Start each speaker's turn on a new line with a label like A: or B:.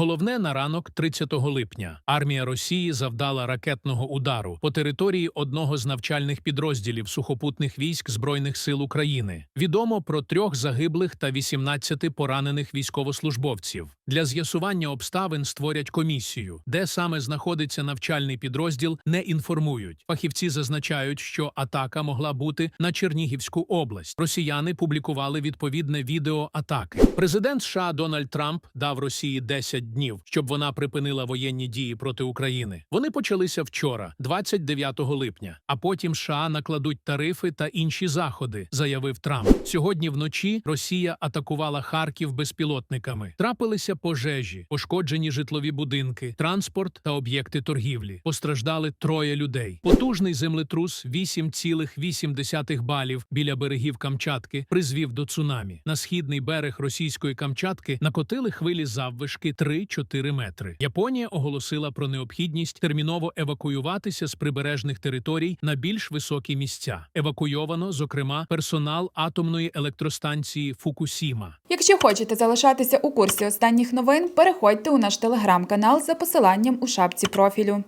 A: Головне на ранок 30 липня армія Росії завдала ракетного удару по території одного з навчальних підрозділів сухопутних військ Збройних сил України. Відомо про трьох загиблих та 18 поранених військовослужбовців. Для з'ясування обставин створять комісію, де саме знаходиться навчальний підрозділ, не інформують. Фахівці зазначають, що атака могла бути на Чернігівську область. Росіяни публікували відповідне відео атаки. Президент США Дональд Трамп дав Росії 10 днів, щоб вона припинила воєнні дії проти України. Вони почалися вчора, 29 липня. А потім США накладуть тарифи та інші заходи, заявив Трамп. Сьогодні вночі Росія атакувала Харків безпілотниками. Трапилися пожежі, пошкоджені житлові будинки, транспорт та об'єкти торгівлі. Постраждали троє людей. Потужний землетрус 8,8 балів біля берегів Камчатки призвів до цунамі. На східний берег російської Камчатки накотили хвилі заввишки 3-4 метри. Японія оголосила про необхідність терміново евакуюватися з прибережних територій на більш високі місця. Евакуйовано, зокрема, персонал атомної електростанції Фукусіма.
B: Якщо хочете залишатися у курсі останніх новин, переходьте у наш телеграм-канал за посиланням у шапці профілю.